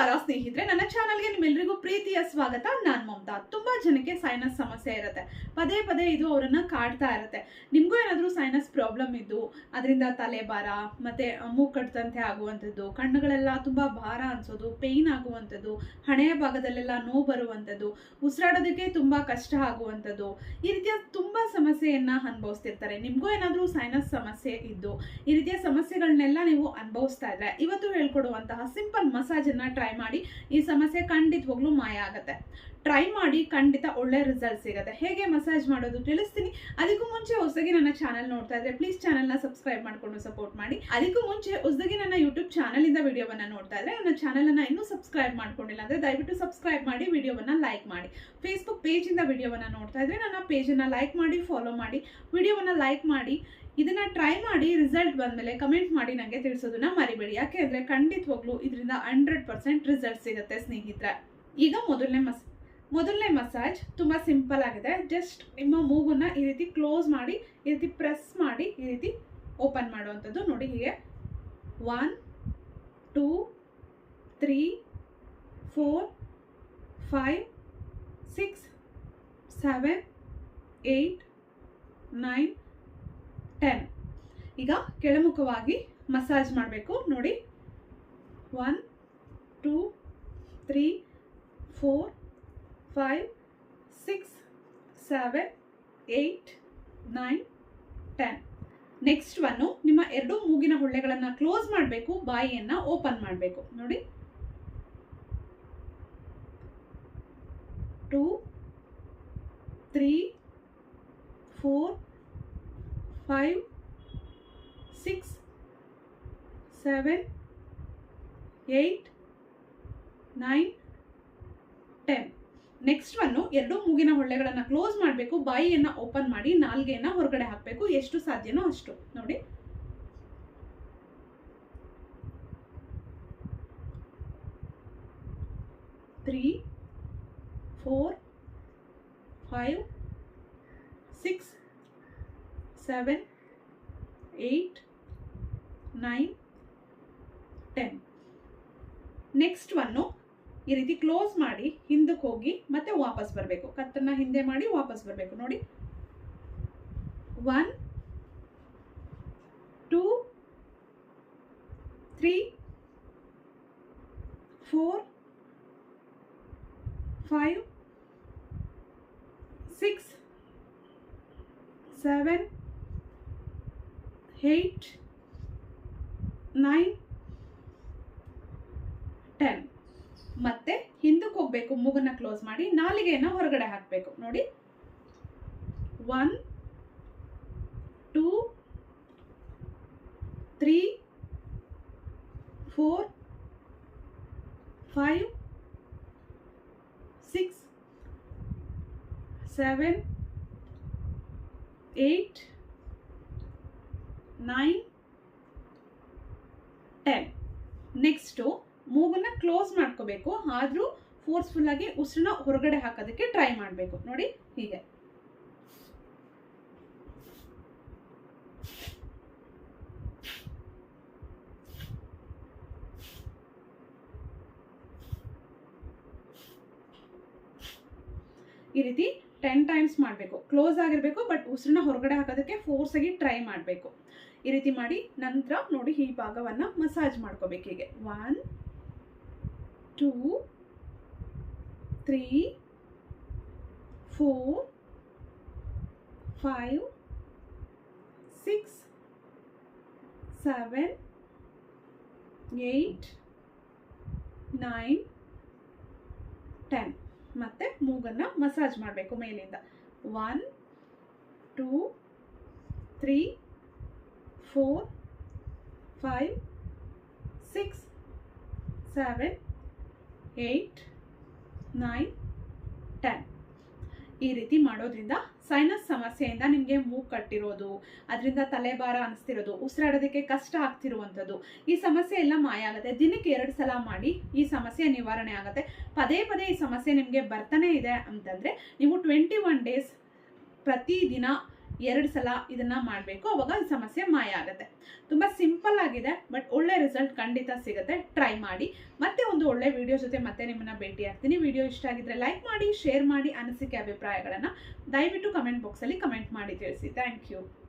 ನಮಸ್ಕಾರ, ಸ್ನೇಹಿತರೆ. ನನ್ನ ಚಾನಲ್ಗೆ ನಿಮ್ಮೆಲ್ಲರಿಗೂ ಪ್ರೀತಿಯ ಸ್ವಾಗತ. ನಾನು ಮಮತಾ. ತುಂಬಾ ಜನಕ್ಕೆ ಸೈನಸ್ ಸಮಸ್ಯೆ ಇರುತ್ತೆ. ಪದೇ ಪದೇ ಇದು ಅವರನ್ನ ಕಾಡ್ತಾ ಇರುತ್ತೆ. ನಿಮಗೂ ಏನಾದರೂ ಸೈನಸ್ ಪ್ರಾಬ್ಲಮ್ ಇದ್ದು, ಅದರಿಂದ ತಲೆ ಭಾರ ಮತ್ತೆ ಮೂ ಕಟ್ಟದಂತೆ ಆಗುವಂಥದ್ದು, ಕಣ್ಣುಗಳೆಲ್ಲ ತುಂಬಾ ಭಾರ ಅನ್ಸೋದು ಪೇಯ್ನ್ ಆಗುವಂಥದ್ದು, ಹಣೆಯ ಭಾಗದಲ್ಲೆಲ್ಲ ನೋವು ಬರುವಂಥದ್ದು, ಉಸಿರಾಡೋದಕ್ಕೆ ತುಂಬಾ ಕಷ್ಟ ಆಗುವಂಥದ್ದು, ಈ ರೀತಿಯ ತುಂಬಾ ಸಮಸ್ಯೆಯನ್ನ ಅನುಭವಿಸ್ತಿರ್ತಾರೆ. ನಿಮಗೂ ಏನಾದರೂ ಸೈನಸ್ ಸಮಸ್ಯೆ ಇದ್ದು, ಈ ರೀತಿಯ ಸಮಸ್ಯೆಗಳನ್ನೆಲ್ಲ ನೀವು ಅನುಭವಿಸ್ತಾ ಇದ್ರೆ, ಇವತ್ತು ಹೇಳ್ಕೊಡುವಂತಹ ಸಿಂಪಲ್ ಮಸಾಜ್ ಟ್ರೈ ಮಾಡಿ, ಈ ಸಮಸ್ಯೆ ಖಂಡಿತವಾಗ್ಲೂ ಮಾಯ ಆಗುತ್ತೆ. ಟ್ರೈ ಮಾಡಿ ಖಂಡಿತ ಒಳ್ಳೆ ರಿಸಲ್ಟ್ ಸಿಗುತ್ತೆ. ಹೇಗೆ ಮಸಾಜ್ ಮಾಡೋದು ತಿಳಿಸ್ತೀನಿ. ಅದಕ್ಕೂ ಮುಂಚೆ ಹೊಸದಾಗಿ ನನ್ನ ಚಾನಲ್ ನೋಡ್ತಾ ಇದ್ರೆ ಪ್ಲೀಸ್ ಚಾನಲ್ನ ಸಬ್ಸ್ಕ್ರೈಬ್ ಮಾಡ್ಕೊಂಡು ಸಪೋರ್ಟ್ ಮಾಡಿ. ಅದಕ್ಕೂ ಮುಂಚೆ ಹೊಸದಾಗಿ ನನ್ನ ಯೂಟ್ಯೂಬ್ ಚಾನಲಿಂದ ವಿಡಿಯೋವನ್ನ ನೋಡ್ತಾ ಇದ್ರೆ ನನ್ನ ಚಾನಲನ್ನು ಇನ್ನೂ ಸಬ್ಸ್ಕ್ರೈಬ್ ಮಾಡ್ಕೊಂಡಿಲ್ಲ ಅಂದ್ರೆ ದಯವಿಟ್ಟು ಸಬ್ಸ್ಕ್ರೈಬ್ ಮಾಡಿ ವಿಡಿಯೋವನ್ನ ಲೈಕ್ ಮಾಡಿ. ಫೇಸ್ಬುಕ್ ಪೇಜಿಂದ ವಿಡಿಯೋವನ್ನ ನೋಡ್ತಾ ಇದ್ರೆ ನನ್ನ ಪೇಜ್ ಅನ್ನ ಲೈಕ್ ಮಾಡಿ ಫಾಲೋ ಮಾಡಿ. ವಿಡಿಯೋವನ್ನ ಲೈಕ್ ಮಾಡಿ. ಇದನ್ನ ಟ್ರೈ ಮಾಡಿ ರಿಸಲ್ಟ್ ಬಂದಮೇಲೆ ಕಮೆಂಟ್ ಮಾಡಿ ನನಗೆ ತಿಳಿಸೋದನ್ನ ಮರಿಬೇಡಿ. ಯಾಕೆ ಅಂದರೆ ಖಂಡಿತವಾಗ್ಲೂ ಇದರಿಂದ ಹಂಡ್ರೆಡ್ ಪರ್ಸೆಂಟ್ ರಿಸಲ್ಟ್ ಸಿಗುತ್ತೆ ಸ್ನೇಹಿತರೆ. ಈಗ ಮೊದಲನೇ ಮಸ್ ಮೊದಲನೇ ಮಸಾಜ್ ತುಂಬ ಸಿಂಪಲ್ ಆಗಿದೆ. ಜಸ್ಟ್ ನಿಮ್ಮ ಮೂಗನ್ನ ಈ ರೀತಿ ಕ್ಲೋಸ್ ಮಾಡಿ, ಈ ರೀತಿ ಪ್ರೆಸ್ ಮಾಡಿ, ಈ ರೀತಿ ಓಪನ್ ಮಾಡುವಂಥದ್ದು ನೋಡಿ ಹೀಗೆ. One two three four five six seven eight nine ten ಈಗ ಕೆಳಮುಖವಾಗಿ ಮಸಾಜ್ ಮಾಡಬೇಕು. ನೋಡಿ. One two three four five six seven eight nine ten next one ನಿಮ್ಮ ಎರಡು ಮೂಗಿನ ಹೊಳ್ಳೆಗಳನ್ನು ಕ್ಲೋಸ್ ಮಾಡಬೇಕು. ಬಾಯಿಯನ್ನು ಓಪನ್ ಮಾಡಬೇಕು. ನೋಡಿ. Two three four five six seven eight nine ten next one ಎರಡು ಮೂಗಿನ ಹೊಳ್ಳೆಗಳನ್ನು ಕ್ಲೋಸ್ ಮಾಡಬೇಕು, ಬಾಯಿಯನ್ನು ಓಪನ್ ಮಾಡಿ, ನಾಲ್ಗೆಯನ್ನು ಹೊರಗಡೆ ಹಾಕಬೇಕು. ಎಷ್ಟು ಸಾಧ್ಯನೋ ಅಷ್ಟು. ನೋಡಿ. Three four five six seven eight nine ten next one ಈ ರೀತಿ ಕ್ಲೋಸ್ ಮಾಡಿ ಹಿಂದಕ್ಕೆ ಹೋಗಿ ಮತ್ತೆ ವಾಪಸ್ ಬರಬೇಕು. ಕತ್ತನ್ನ ಹಿಂದೆ ಮಾಡಿ ವಾಪಸ್ ಬರಬೇಕು. ನೋಡಿ. One two three four five six seven eight nine ten ಮತ್ತೆ ಹಿಂದಕ್ಕೆ ಹೋಗ್ಬೇಕು, ಮೂಗನ್ನ ಕ್ಲೋಸ್ ಮಾಡಿ, ನಾಲಿಗೆಯನ್ನ ಹೊರಗಡೆ ಹಾಕಬೇಕು. ನೋಡಿ. One two three four five six seven eight nine ten next ಮೂಗನ್ನ close ಮಾಡ್ಕೋಬೇಕು. ಆದರೂ ಫೋರ್ಸ್ಫುಲ್ ಆಗಿ ಉಸಿರನ್ನ ಹೊರಗಡೆ ಹಾಕೋದಕ್ಕೆ ಟ್ರೈ ಮಾಡಬೇಕು. ನೋಡಿ ಹೀಗೆ. ಈ ರೀತಿ ಟೆನ್ ಟೈಮ್ಸ್ ಮಾಡಬೇಕು. ಕ್ಲೋಸ್ ಆಗಿರಬೇಕು ಬಟ್ ಉಸಿರನ್ನ ಹೊರಗಡೆ ಹಾಕೋದಕ್ಕೆ ಫೋರ್ಸ್ ಆಗಿ ಟ್ರೈ ಮಾಡಬೇಕು. ಈ ರೀತಿ ಮಾಡಿ ನಂತರ ನೋಡಿ ಈ ಭಾಗವನ್ನು ಮಸಾಜ್ ಮಾಡ್ಕೋಬೇಕು ಹೀಗೆ. One two three four five six seven eight nine ten ಮತ್ತು ಮೂಗನ್ನು ಮಸಾಜ್ ಮಾಡಬೇಕು ಮೇಲಿಂದ. One two three four five six seven eight nine, ten. ಈ ರೀತಿ ಮಾಡೋದ್ರಿಂದ ಸೈನಸ್ ಸಮಸ್ಯೆಯಿಂದ ನಿಮಗೆ ಮೂಗು ಕಟ್ಟಿರೋದು, ಅದರಿಂದ ತಲೆಭಾರ ಅನಿಸ್ತಿರೋದು, ಉಸಿರಾಡೋದಕ್ಕೆ ಕಷ್ಟ ಆಗ್ತಿರುವಂಥದ್ದು. ಈ ಸಮಸ್ಯೆ ಎಲ್ಲ ಮಾಯ ಆಗುತ್ತೆ. ದಿನಕ್ಕೆ ಎರಡು ಸಲ ಮಾಡಿ ಈ ಸಮಸ್ಯೆ ನಿವಾರಣೆ ಆಗುತ್ತೆ. ಪದೇ ಪದೇ ಈ ಸಮಸ್ಯೆ ನಿಮಗೆ ಬರ್ತಾನೆ ಇದೆ ಅಂತಂದರೆ, ನೀವು ಟ್ವೆಂಟಿ ಒನ್ ಡೇಸ್ ಪ್ರತಿದಿನ ಎರಡು ಸಲ ಇದನ್ನ ಮಾಡಬೇಕು. ಅವಾಗ ಸಮಸ್ಯೆ ಮಾಯ ಆಗುತ್ತೆ. ತುಂಬ ಸಿಂಪಲ್ ಆಗಿದೆ, ಬಟ್ ಒಳ್ಳೆ ರಿಸಲ್ಟ್ ಖಂಡಿತ ಸಿಗುತ್ತೆ. ಟ್ರೈ ಮಾಡಿ. ಮತ್ತೆ ಒಂದು ಒಳ್ಳೆ ವಿಡಿಯೋ ಜೊತೆ ಮತ್ತೆ ನಿಮ್ಮನ್ನ ಭೇಟಿ ಆಗ್ತೀನಿ. ವಿಡಿಯೋ ಇಷ್ಟ ಆಗಿದ್ರೆ ಲೈಕ್ ಮಾಡಿ, ಶೇರ್ ಮಾಡಿ ಅನಿಸಿಕೆ ಅಭಿಪ್ರಾಯಗಳನ್ನು ದಯವಿಟ್ಟು ಕಮೆಂಟ್ ಬಾಕ್ಸಲ್ಲಿ ಕಮೆಂಟ್ ಮಾಡಿ ತಿಳಿಸಿ. Thank you.